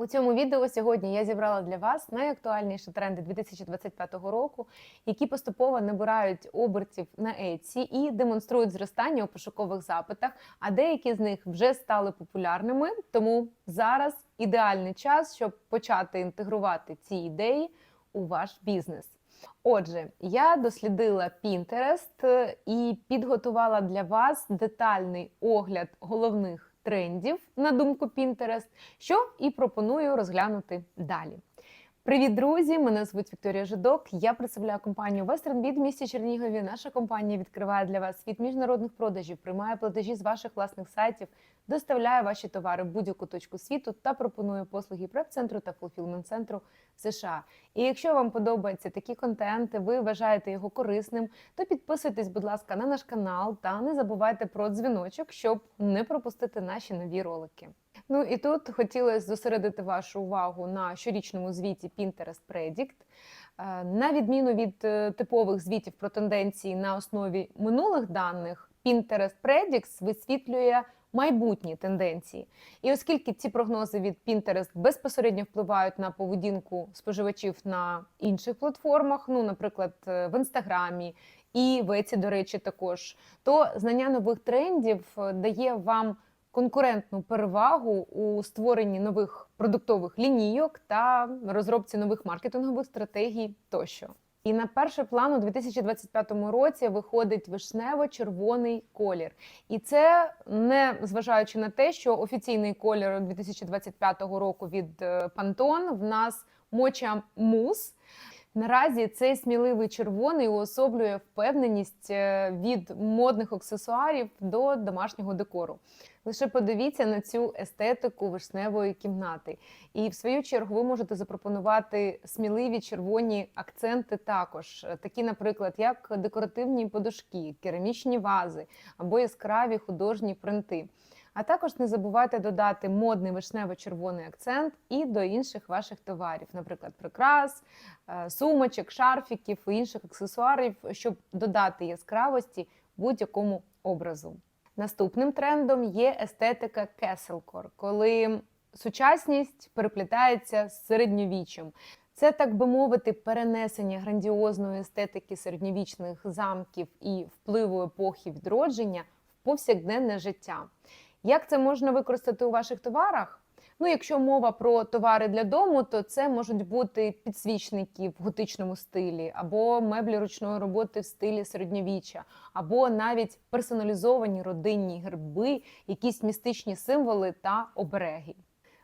У цьому відео сьогодні я зібрала для вас найактуальніші тренди 2025 року, які поступово набирають обертів на Etsy і демонструють зростання у пошукових запитах. А деякі з них вже стали популярними. Тому зараз ідеальний час, щоб почати інтегрувати ці ідеї у ваш бізнес. Отже, я дослідила Pinterest е, і підготувала для вас детальний огляд головних трендів на думку Pinterest, що і пропоную розглянути далі. Привіт, друзі! Мене звуть Вікторія Жидок. Я представляю компанію WesternBid в місті Чернігові. Наша компанія відкриває для вас світ міжнародних продажів, приймає платежі з ваших власних сайтів, доставляє ваші товари в будь-яку точку світу та пропонує послуги преп-центру та фулфілмент-центру в США. І якщо вам подобаються такі контенти, ви вважаєте його корисним, то підписуйтесь, будь ласка, на наш канал та не забувайте про дзвіночок, щоб не пропустити наші нові ролики. Ну і тут хотілося зосередити вашу увагу на щорічному звіті Pinterest Predict. Е, На відміну від е, типових звітів про тенденції на основі минулих даних, Pinterest Predicts висвітлює майбутні тенденції. І оскільки ці прогнози від Pinterest безпосередньо впливають на поведінку споживачів на інших платформах, ну, наприклад, е, в інстаграмі і в Еці, до речі, також, то знання нових трендів дає вам конкурентну перевагу у створенні нових продуктових лінійок та розробці нових маркетингових стратегій тощо. І на перший план у 2025 році виходить вишнево-червоний колір. І це не зважаючи на те, що офіційний колір 2025 року від е, Pantone в нас моча мус. Наразі цей сміливий червоний уособлює впевненість е, від модних аксесуарів до домашнього декору. Лише подивіться на цю естетику вишневої кімнати. І в свою чергу ви можете запропонувати сміливі червоні акценти також, такі, наприклад, як декоративні подушки, керамічні вази або яскраві художні принти. А також не забувайте додати модний вишнево-червоний акцент і до інших ваших товарів, наприклад, прикрас, е, сумочок, шарфіків і інших аксесуарів, щоб додати яскравості будь-якому образу. Наступним трендом є естетика Castlecore, коли сучасність переплітається з середньовіччям. Це, так би мовити, перенесення грандіозної естетики середньовічних замків і впливу епохи відродження в повсякденне життя. Як це можна використати у ваших товарах? Ну, якщо мова про товари для дому, то це можуть бути підсвічники в готичному стилі, або меблі ручної роботи в стилі середньовіччя, або навіть персоналізовані родинні герби, якісь містичні символи та обереги.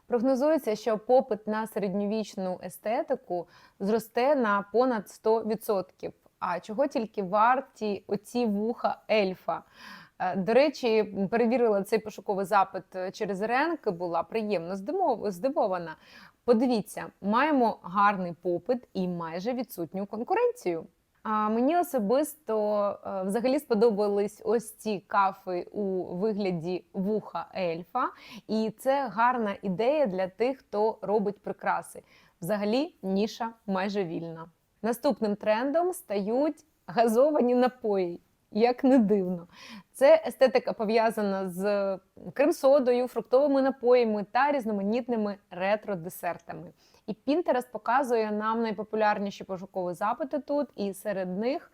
Прогнозується, що попит на середньовічну естетику зросте на понад 100%. А чого тільки варті оці вуха ельфа? Е, До речі, перевірила цей пошуковий запит через ренк, була приємно здивована. Подивіться, маємо гарний попит і майже відсутню конкуренцію. А мені особисто е, взагалі сподобались ось ці кафи у вигляді вуха ельфа, і це гарна ідея для тих, хто робить прикраси. Взагалі, ніша майже вільна. Наступним трендом стають газовані напої. Як не дивно, це естетика пов'язана з крем-содою, фруктовими напоями та різноманітними ретро-десертами. І Pinterest показує нам найпопулярніші пошукові запити тут, і серед них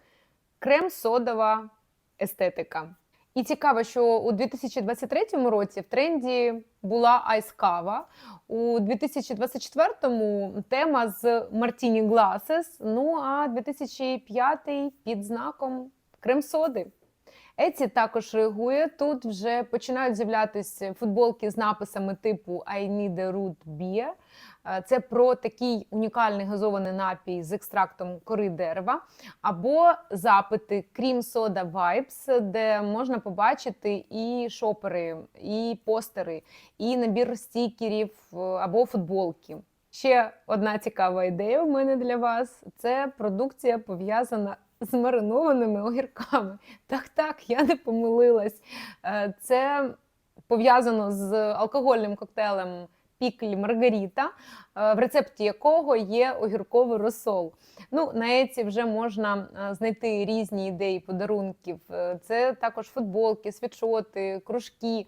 крем-содова естетика. І цікаво, що у 2023 році в тренді була айс-кава. У 2024-му тема з Martini Glasses, ну а 2005 під знаком крем-соди. Еці також реагує. Тут вже починають з'являтися футболки з написами типу I need a root beer. Е, Це про такий унікальний газований напій з екстрактом кори дерева, або запити Cream Soda Vibes, де можна побачити і шопери, і постери, і набір стікерів е, або футболки. Ще одна цікава ідея у мене для вас: це продукція пов'язана з маринованими огірками. Так, так, я не помилилась. Е, Це пов'язано з алкогольним коктейлем Піклі Маргаріта, е, в рецепті якого є огірковий розсол. Ну, на Еці вже можна е, знайти різні ідеї подарунків. Це також футболки, світшоти, кружки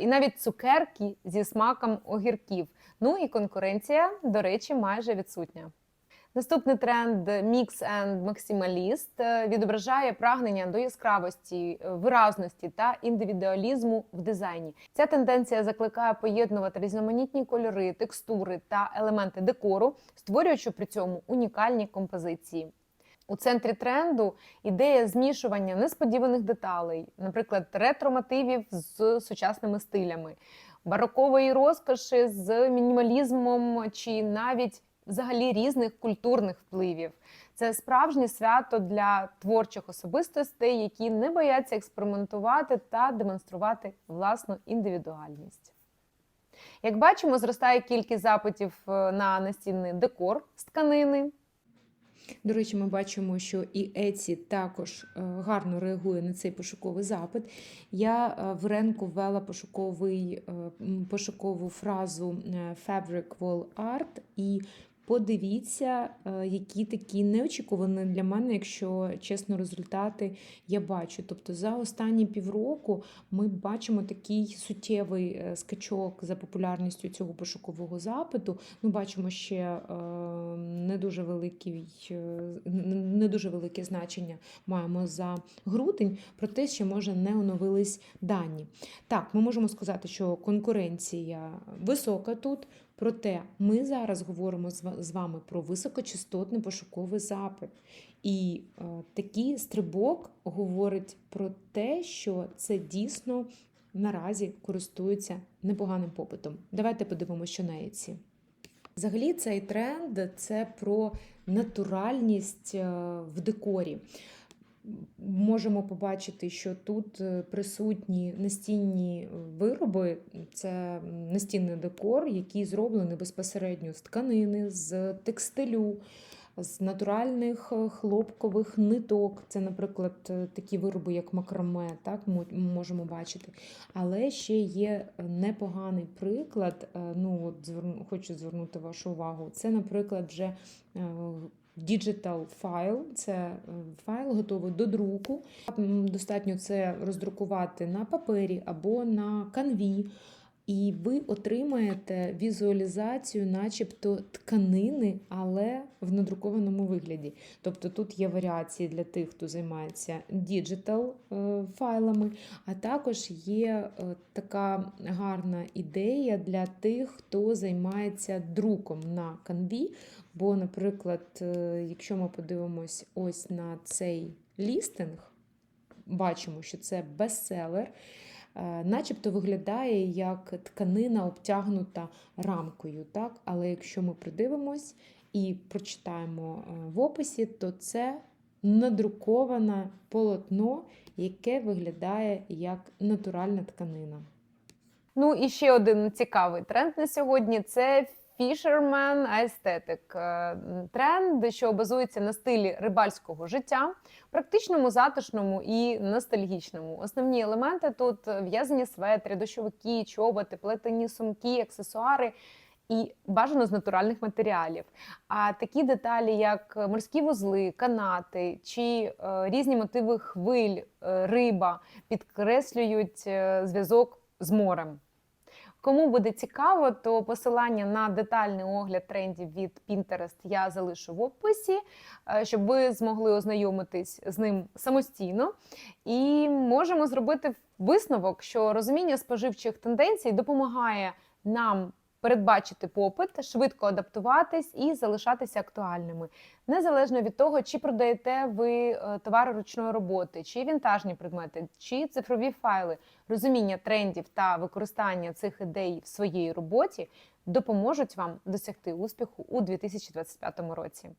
і навіть цукерки зі смаком огірків. Ну і конкуренція, до речі, майже відсутня. Наступний тренд Mix and Maximalist е, відображає прагнення до яскравості, е, виразності та індивідуалізму в дизайні. Ця тенденція закликає поєднувати різноманітні кольори, текстури та елементи декору, створюючи при цьому унікальні композиції. У центрі тренду ідея змішування несподіваних деталей, наприклад, ретро-мотивів з сучасними стилями, барокової розкоші з мінімалізмом чи навіть взагалі різних культурних впливів. Це справжнє свято для творчих особистостей, які не бояться експериментувати та демонструвати власну індивідуальність. Як бачимо, зростає кількість запитів е, на настінний декор з тканини. До речі, ми бачимо, що і Etsy також е, гарно реагує на цей пошуковий запит. Я е, в ренку ввела пошуковий, пошукову фразу Fabric Wall Art і Подивіться, е, які такі неочікувані для мене, якщо чесно, результати я бачу. Тобто за останні півроку ми бачимо такий суттєвий е, скачок за популярністю цього пошукового запиту. Ми бачимо ще е, не дуже великий, не дуже велике значення маємо за грудень, проте ще може не оновились дані. Так, ми можемо сказати, що конкуренція висока тут. Проте ми зараз говоримо з вами про високочастотний пошуковий запит. І е, такий стрибок говорить про те, що це дійсно наразі користується непоганим попитом. Давайте подивимося, що на Etsy. Взагалі, цей тренд це про натуральність е, в декорі. Можемо побачити, що тут е, присутні настінні вироби, це настінний декор, який зроблений безпосередньо з тканини, з текстилю, з натуральних е, хлопкових ниток. Це, наприклад, е, такі вироби, як макраме, так ми можемо бачити. Але ще є непоганий приклад. Ну, от хочу звернути вашу увагу. Це, наприклад, вже Digital файл це е, файл готовий до друку. Достатньо це роздрукувати на папері або на канві, і ви отримаєте візуалізацію, начебто тканини, але в надрукованому вигляді. Тобто тут є варіації для тих, хто займається діджитал е, файлами, а також є е, така гарна ідея для тих, хто займається друком на канві. Бо, наприклад, е, якщо ми подивимось ось на цей лістинг, бачимо, що це бестселер, е, начебто виглядає як тканина обтягнута рамкою. Так? Але якщо ми придивимось і прочитаємо е, в описі, то це надруковане полотно, яке виглядає як натуральна тканина. Ну і ще один цікавий тренд на сьогодні це Fisherman Aesthetic. Е, Тренд, що базується на стилі рибальського життя, практичному, затишному і ностальгічному. Основні елементи тут в'язані светри, дощовики, чоботи, плетені сумки, аксесуари. І бажано з натуральних матеріалів. А такі деталі, як морські вузли, канати чи е, різні мотиви хвиль, е, риба, підкреслюють зв'язок з морем. Кому буде цікаво, то посилання на детальний огляд трендів від Pinterest я залишу в описі, е, щоб ви змогли ознайомитись з ним самостійно. І можемо зробити висновок, що розуміння споживчих тенденцій допомагає нам передбачити попит, швидко адаптуватись і залишатися актуальними, незалежно від того, чи продаєте ви е, товари ручної роботи, чи вінтажні предмети, чи цифрові файли. Розуміння трендів та використання цих ідей в своїй роботі допоможуть вам досягти успіху у 2025 році.